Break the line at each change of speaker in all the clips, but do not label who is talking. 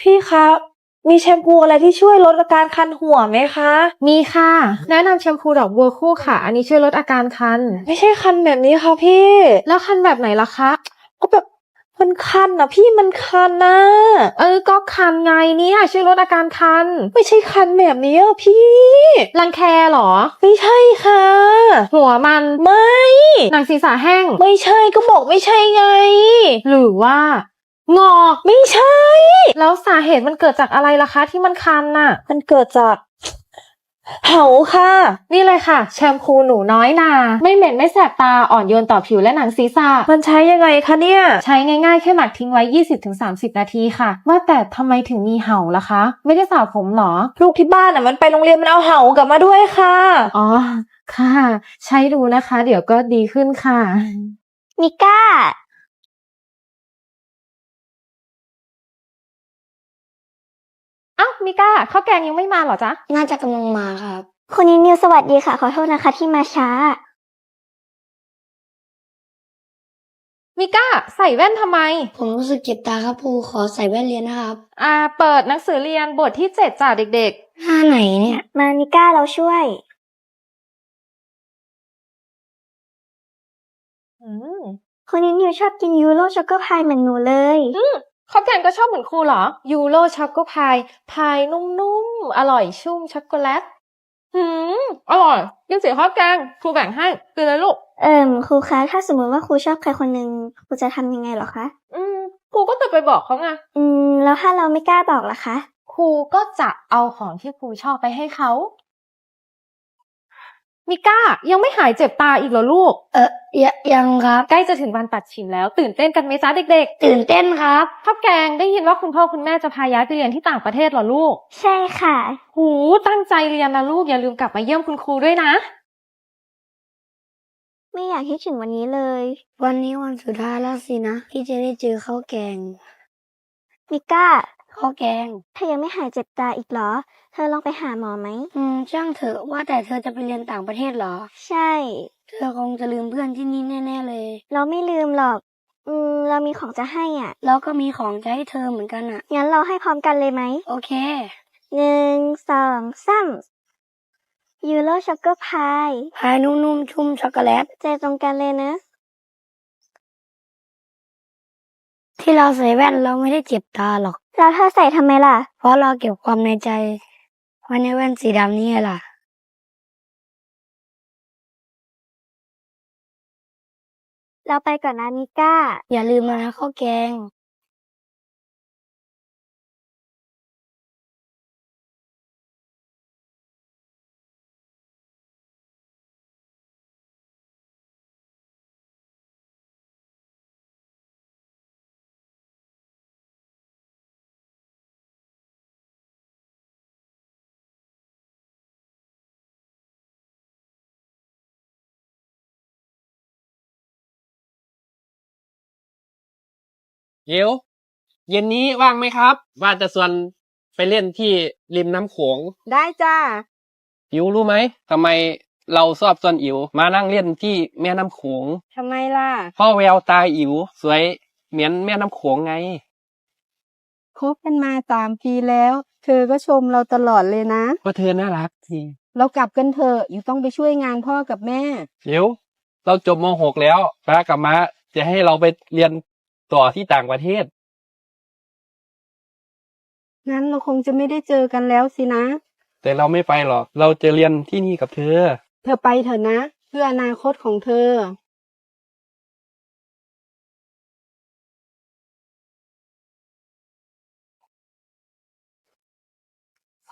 พี่คะ มีแชมพูอะไรที่ช่วยลดอาการคันหัวไหมคะ
มีค่ะ แนะนำแชมพูดอกบัวคู่ค่ะ อันนี้ช่วยลดอาการคัน
ไม่ใช่คันแบบนี้ค่ะพี่
แล้วคันแบบไหนล่ะคะ
ก็แบบมันคันนะพี่มันคันนะ
เออ ก็คันไงเนี่ยช่วยลดอาการคัน
ไม่ใช่คันแบบนี้อะพี่
รังแคเหรอ
ไม่ใช่ค่ะ
หัวมัน
ไม่
หนังศีรษะแห้ง
ไม่ใช่ก็บอกไม่ใช่ไง
หรือว่า งอก
ไม่ใช่
แล้วสาเหตุมันเกิดจากอะไรล่ะคะ ที่มันคันน่ะ
มันเกิดจากเหาค่ะ
นี่เลยค่ะ แชมพูหนูน้อยนา ไม่เหม็นไม่แสบตาอ่อนโยนต่อผิวและหนังศีรษะ
มันใช้ยังไงคะเนี่ย
ใช้ง่ายๆ แค่หมักทิ้งไว้ 20-30 นาทีค่ะ ว่าแต่ทำไมถึงมีเห่าล่ะคะ ไม่ได้สระผมเหรอ
ลูกที่บ้านอะมันไปโรงเรียนมันเอาเหากลับมาด้วยค่ะ
อ๋อ ค่ะ ใช้ดูนะคะ เดี๋ยวก็ดีขึ้นค่ะ
มิก้า
อ้ามิก้าข้าวแกงยังไม่มาเหรอจ๊ะ
น่าจะกำลังมาครับ คุณนิวนิวสวัสดีค่ะ ขอโทษนะคะที่มาช้า
มิก้าใส่แว่นทำไม
ผมรู้สึกเจ็บตาครับครูขอใส่แว่นเรียนนะครับ
อ่า เปิดหนังสือเรียนบทที่เจ็ดจ้ะเด็ก
หน้าไหนเนี่ย มามิก้าเราช่วย
ๆ อืม
คุณนิวนิวชอบกินยูโรช็อกโกพายเหมือนหนูเลย
ข้าวแกงก็ชอบเหมือนครูเหรอ ยูโรช็อกโกพาย พายนุ่มๆ อร่อยชุ่มช็อกโกแลต หืม อร่อยกินเสียข้าวแกงครูแบ่งให้กินเลยลูก
เอิ่มครูคะถ้าสมมติว่าครูชอบใครคนหนึ่งครูจะทำยังไงเหรอคะ
อืมครูก็จะไปบอกเขาไง
อืม แล้วถ้าเราไม่กล้าบอกล่ะคะ
ครูก็จะเอาของที่ครูชอบไปให้เขา มิก้ายังไม่หายเจ็บตาอีกเหรอลูก
เออยังครับ
ใกล้จะถึงวันตัดฉินแล้ว ตื่นเต้นกันไหมจ๊ะเด็ก
ตื่นเต้นครับ
ๆข้าวแกงได้ยินว่าคุณพ่อคุณแม่จะพาย้ายไปเรียนที่ต่างประเทศเหรอลูก
ใช่ค่ะ
หูตั้งใจเรียนนะลูกอย่าลืมกลับมาเยี่ยมคุณครูด้วยนะ
ไม่อยากคิดถึงวันนี้เลย วันนี้วันสุดท้ายแล้วสินะที่จะได้เจอข้าวแกง มิก้า ข้าวแกง เธอยังไม่หายเจ็บตาอีกเหรอ เธอลองไปหาหมอไหม อืมช่างเถอะว่าแต่เธอจะไปเรียนต่างประเทศเหรอ ใช่ เธอคงจะลืมเพื่อนที่นี่แน่ๆเลย เราไม่ลืมหรอก อืม เรามีของจะให้อะ แล้วก็มีของจะให้เธอเหมือนกันอะ งั้นเราให้พร้อมกันเลยไหม โอเค หนึ่ง สองสามยูโรช็อกโกพาย พายนุ่มๆ ชุ่มช็อกโกแลต ใจตรงกันเลยนะ ที่เราใส่แว่นเราไม่ได้เจ็บตาหรอก แล้วเธอใส่ทำไมล่ะ เพราะเราเก็บความในใจไว้ในแว่นสีดำนี่ไงล่ะ เราไปก่อนนะมิก้า อย่าลืมนะข้าวแกง
เดี๋ยว เย็นนี้ว่างไหมครับ ว่าจะชวนไปเล่นที่ริมน้ำโขง
ได้จ้า
อิ๋วรู้ไหมทำไมเราชอบชวนอิ๋วมานั่งเล่นที่แม่น้ำโขง
ทำไมล่ะ
เพ่อแววตาอิ๋วสวยเหมือนแม่น้ำโขงไง
คบกันมาสามปีแล้ว เธอก็ชมเราตลอดเลยนะ
เพราะเธอน่ารักสิ
เรากลับกันเถอะอยู่ต้องไปช่วยงานพ่อกับแม่
เดี๋ยว เราจบม .6 แล้วป้ากับม้าจะให้เราไปเรียน ต่อที่ต่างประเทศ
งั้นเราคงจะไม่ได้เจอกันแล้วสินะ
แต่เราไม่ไปหรอก เราจะเรียนที่นี่กับเธอ
เธอไปเถอะนะ เพื่ออนาคตของเธอ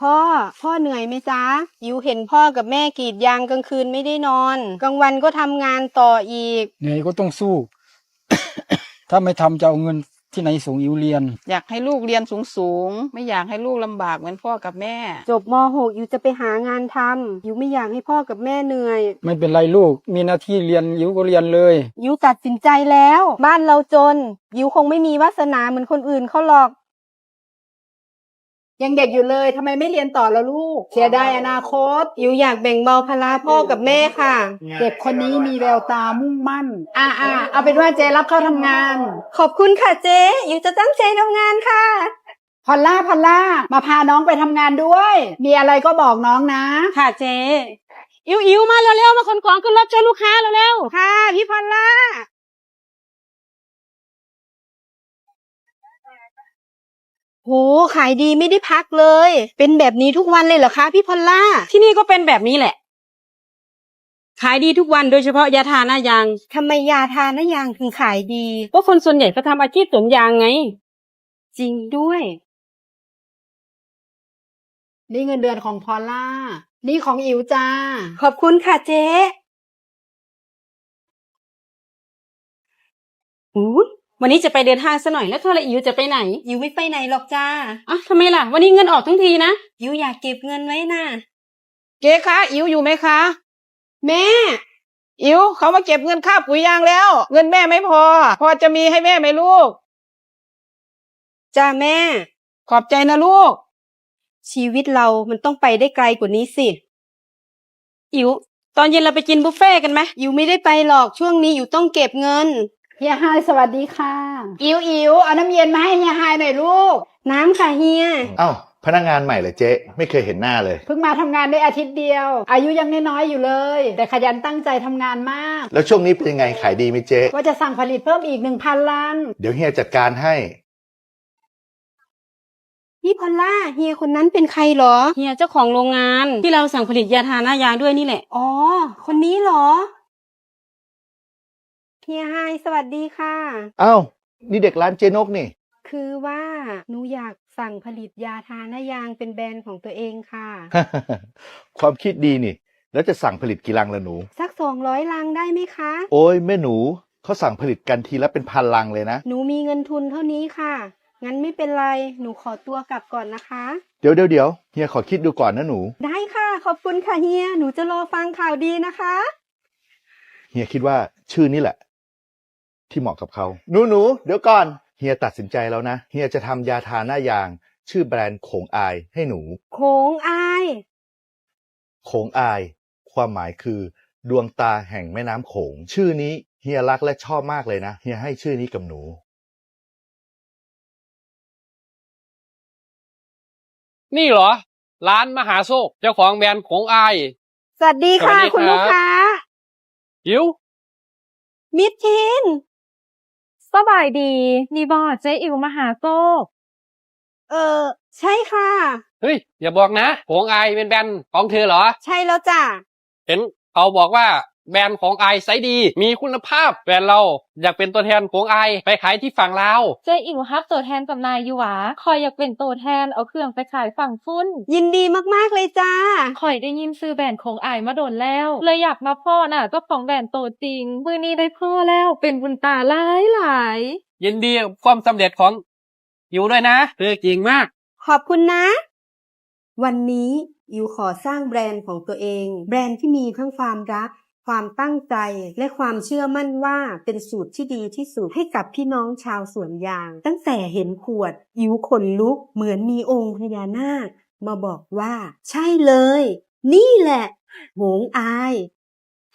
พ่อ พ่อเหนื่อยไหมจ๊ะยิวเห็นพ่อกับแม่กรีดยางกลางคืนไม่ได้นอน กลางวันก็ทำงานต่ออีก
เหนื่อยก็ต้องสู้ ถ้าไม่ทำจะเอาเงินที่ไหนส่งอิวเรียน
อยากให้ลูกเรียนสูงๆไม่อยากให้ลูกลำบากเหมือนพ่อกับแม่
จบม .6 อยู่จะไปหางานทำอยู่ไม่อยากให้พ่อกับแม่เหนื่อย
ไม่เป็นไรลูกมีหน้าที่เรียนอิวก็เรียนเลย
ยิวตัดสินใจแล้ว บ้านเราจนยิวคงไม่มีวาสนาเหมือนคนอื่นเขาหรอก
ยังเด็กอยู่เลยทำไมไม่เรียนต่อแล้วลูก เสียดายอนาคต
ยิวอยากแบ่งเบาภาระพ่อกับแม่ค่ะ
เด็กคนนี้มีแววตามุ่งมั่น อ่าอ่าเอาเป็นว่าเจรับเข้าทำงาน
ขอบคุณค่ะเจ๊ยิวจะตั้งใจทำงานค่ะ
พอลล่าพอลล่ามาพาน้องไปทำงานด้วย มีอะไรก็บอกน้องนะ
ค่ะเจ๊อิวอิวมาเร็วๆมาขนของขึ้นรถช่วยลูกค้าเร็วๆค่ะพี่พอลล่า โหขายดีไม่ได้พักเลย เป็นแบบนี้ทุกวันเลยเหรอคะพี่พอลล่า
ที่นี่ก็เป็นแบบนี้แหละ ขายดีทุกวันโดยเฉพาะยาทาหน้ายาง
ทำไมยาทาหน้ายางถึงขายดี
เพราะคนส่วนใหญ่เขาทำอาชีพสวมยางไง
จริงด้วย
นี่เงินเดือนของพอลล่า นี่ของอิ๋วจ้า
ขอบคุณค่ะเจ๊อู้
วันนี้จะไปเดินห้างซะหน่อยแล้วเธอละอิวจะไปไหน
อิวไม่ไปไหนหรอกจ้า
อะทำไมล่ะ วันนี้เงินออกทั้งทีนะ
อิวอยากเก็บเงินไว้น่ะ
เจ๊คะอิ๋วอยู่ไหมคะ
แม่
อิ๋วเขามาเก็บเงินค่าปุ๋ยยางแล้ว เงินแม่ไม่พอ พอจะมีให้แม่ไหมลูก
จ้าแม่
ขอบใจนะลูก
ชีวิตเรามันต้องไปได้ไกลกว่านี้สิ
อิวตอนเย็นเราไปกินบุฟเฟ่ต์กันไหม
อิวไม่ได้ไปหรอกช่วงนี้อิวต้องเก็บเงิน
เฮียไฮายสวัสดีค่ะ อิ๋วอิ๋วเอาน้ำเย็นมาให้เฮียไฮายหน่อยลูก
น้ำค่ะเฮีย
เอ้าพนักงานใหม่เหรอเจ๊ไม่เคยเห็นหน้าเลย
เพิ่งมาทำงานได้อาทิตย์เดียว อายุยังน้อยๆอยู่เลย แต่ขยันตั้งใจทำงานมาก
แล้วช่วงนี้เป็นยังไงขายดีไหมเจ๊
ว่าจะสั่งผลิตเพิ่มอีกหนึ่งพันลัง
เดี๋ยวเฮียจัดการให้
พี่พอลล่าเฮียคนนั้นเป็นใครเหรอ
เฮียเจ้าของโรงงานที่เราสั่งผลิตยาทาหน้ายางด้วยนี่แหละ
อ๋อ คนนี้เหรอ เฮียไฮสวัสดีค่ะ
เอ้านี่เด็กร้านเจนกนี่
คือว่าหนูอยากสั่งผลิตยาทาหน้ายางเป็นแบรนด์ของตัวเองค่ะ
ความคิดดีนี่ แล้วจะสั่งผลิตกี่ลังละหนู
สักสองร้อยลังได้ไหมคะ
โอ้ยแม่หนูเขาสั่งผลิตกันทีละเป็นพันลังเลยนะ
หนูมีเงินทุนเท่านี้ค่ะ งั้นไม่เป็นไร หนูขอตัวกลับก่อนนะคะ
เดี๋ยวเดี๋ยวเดี๋ยวเฮียขอคิดดูก่อนนะหนู
ได้ค่ะ ขอบคุณค่ะเฮีย หนูจะรอฟังข่าวดีนะคะ
เฮียคิดว่าชื่อนี้แหละ ที่เหมาะกับเขาหนูหนูเดี๋ยวก่อนเฮียตัดสินใจแล้วนะเฮียจะทำยาทาหน้ายาง ชื่อแบรนด์โขงอายให้หนู
โขงอาย
โขงอาย ความหมายคือ ดวงตาแห่งแม่น้ำโขง ชื่อนี้เฮียรักและชอบมากเลยนะเฮียให้ชื่อนี้กับหนู
นี่เหรอ ร้านมหาโซกเจ้าของแบรนด์ของอาย
สวัสดีค่ะ
สวัสดีครับ
คุณลูกค้า
หิว
มิดทิน
สบายดีนี่บอเจ๊อิวมหาโซก
เออ ใช่ค่ะ
เฮ้ย อย่าบอกนะของอายเป็นแบรนด์ของเธอเหรอ
ใช่แล้วจ้ะ
เห็นเขาบอกว่า แบรนด์ของไอไซส์ดี มีคุณภาพแบรนด์เราอยากเป็นตัวแทนของไอไปขายที่ฝั่งลาว
เจ๊อิวฮับตัวแทนจำหน่ายอยู่หวาคอยอยากเป็นตัวแทนเอาเครื่องไปขายฝั่งฟุ้น
ยินดีมากๆเลยจ้า
คอยได้ยินซื้อแบรนด์ของอายมาโดนแล้ว เลยอยากมาพ่อน่ะเจ้าของแบรนด์ตัวจริง มือนี้ได้พ่อแล้วเป็นบุญตาหลายหลาย
ยินดีกับความสำเร็จของอยู่ด้วยนะเธอเก่งมาก
ขอบคุณนะ วันนี้อิวขอสร้างแบรนด์ของตัวเอง แบรนด์ที่มีทั้งความรัก ความตั้งใจและความเชื่อมั่นว่าเป็นสูตรที่ดีที่สุดให้กับพี่น้องชาวสวนยาง ตั้งแต่เห็นขวดอิวขนลุก เหมือนมีองค์พญานาค มาบอกว่า ใช่เลย นี่แหละโหงอาย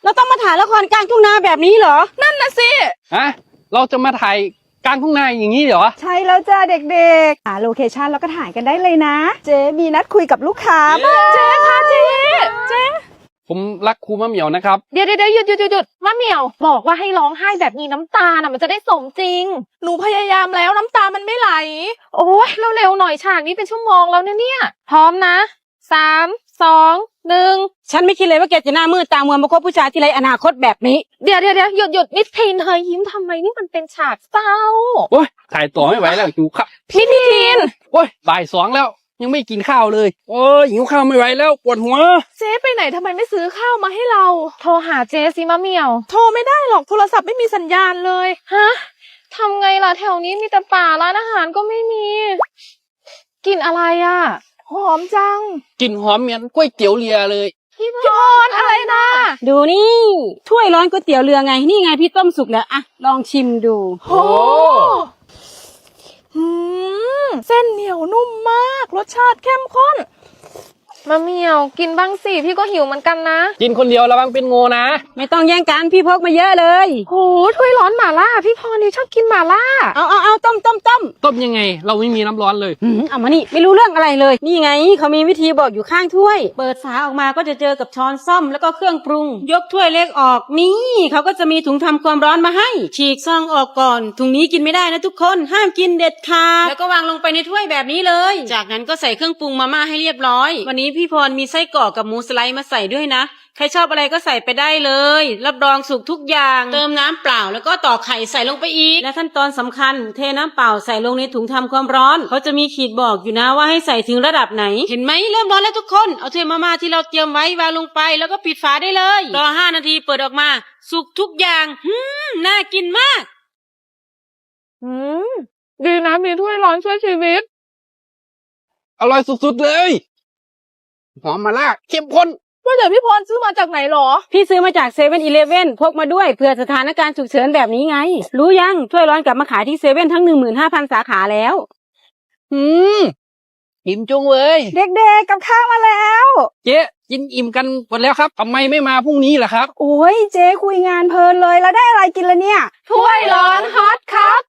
เราต้องมาถ่ายละครกลางทุ่งนาแบบนี้เหรอ นั่นน่ะสิ
ฮะ เราจะมาถ่ายกลางทุ่งนาอย่างนี้เหรอ
ใช่แล้วจ้าเด็กๆหาโลเคชันแล้วก็ถ่ายกันได้เลยนะ เจ๊มีนัดคุยกับลูกค้าบ้าง
เจ๊ค่ะเจ๊เจ๊
ผมรักครูมะเหมียวนะครับ
เดี๋ยวเดี๋ยวหยุดหยุดหยุดหยุดมะเหมียว บอกว่าให้ร้องไห้แบบมีน้ำตาน่ะมันจะได้สมจริง หนูพยายามแล้วน้ำตามันไม่ไหล โอ้ยเร็วๆหน่อยฉากนี้เป็นชั่วโมงแล้วเนี่ยเนี่ย พร้อมนะสามสองหนึ่ง
ฉันไม่คิดเลยว่าแกจะหน้ามืดตามัวมาคบผู้ชายที่ไรอนาคตแบบนี้
เดี๋ยวเดี๋ยวเดี๋ยวหยุดหยุดมิสทีนเธอยิ้มทำไมนี่มันเป็นฉากเศร้า
โอ้ยถ่ายต่อไม่ไหวแล้วหิวข้าว
มิสทีน
โอ้ยบ่ายสองแล้ว ยังไม่กินข้าวเลย โอ้ยหิวข้าวไม่ไหวแล้วปวดหัว
เจ๊ไปไหนทำไมไม่ซื้อข้าวมาให้เรา โทรหาเจ๊สิมะเหมียว โทรไม่ได้หรอกโทรศัพท์ไม่มีสัญญาณเลย ฮะทำไงล่ะแถวนี้มีแต่ป่าร้านอาหารก็ไม่มีกลินอะไรอะ หอมจัง
กลิ่นหอมเหมือนก๋วยเตี๋ยวเรือเลย
พี่พรอะไรนะ
ดูนี่ ถ้วยร้อนก๋วยเตี๋ยวเรือไง นี่ไงพี่ต้มสุกแล้วอะลองชิมดู
โอ้หืม เส้นเหนียวนุ่มมาก รสชาติเข้มข้น มะเหมียวกินบ้างสิพี่ก็หิวเหมือนกันนะ
กินคนเดียวระวังเป็นงูนะ
ไม่ต้องแย่งกันพี่พกมาเยอะเลย
โหถ้วยร้อนหม่าล่า พี่พรนี่ชอบกินหม่าล่า
เอาเอาเอาต้มต้มต้ม
ต้มยังไง เราไม่มีน้ำร้อนเลย
หืมเอามานี่ไม่รู้เรื่องอะไรเลย นี่ไงเขามีวิธีบอกอยู่ข้างถ้วย เปิดฝาออกมาก็จะเจอกับช้อนซ่อมแล้วก็เครื่องปรุง ยกถ้วยเล็กออกนี่เขาก็จะมีถุงทำความร้อนมาให้ ฉีกซองออกก่อนถุงนี้กินไม่ได้นะทุกคนห้ามกินเด็ดขาดแล้วก็วางลงไปในถ้วยแบบนี้เลย จากนั้นก็ใส่เครื่องปรุงมาม่าให้เรียบร้อย วันนี้พี่พรมีไส้กรอกกับหมูสไลด์มาใส่ด้วยนะ ใครชอบอะไรก็ใส่ไปได้เลย รับรองสุกทุกอย่าง เติมน้ำเปล่าแล้วก็ต่อกไข่ใส่ลงไปอีก และขั้นตอนสำคัญ เทน้ำเปล่าใส่ลงในถุงทำความร้อน เขาจะมีขีดบอกอยู่นะว่าให้ใส่ถึงระดับไหน เห็นไหมเริ่มร้อนแล้วทุกคน เอาถ้วยมาม่าที่เราเตรียมไว้วางลงไป แล้วก็ปิดฝาได้เลย รอห้านาทีเปิดออกมา สุกทุกอย่างหืมน่ากินมาก
อืม ดีนะมีถ้วยร้อนช่วยชีวิต
อร่อยสุดๆเลย หอมมาล่าเข้มข้น
ว่าแต่พี่พรซื้อมาจากไหนหรอ
พี่ซื้อมาจากเซเว่นอีเลฟเว่นพกมาด้วยเผื่อสถานการณ์ฉุกเฉินแบบนี้ไง รู้ยังถ้วยร้อนกลับมาขายที่เซเว่นทั้งหนึ่งหมื่นห้าพันสาขาแล้ว
อืมอิ่มจุงเว้ย
เด็กๆกับข้าวมาแล้ว
เจ๊กินอิ่มกันหมดแล้วครับทำไมไม่มาพรุ่งนี้ล่ะครับ
โอ้ยเจ๊คุยงานเพลินเลยแล้วได้อะไรกินละเนี่ย
ถ้วยร้อนฮอตครับ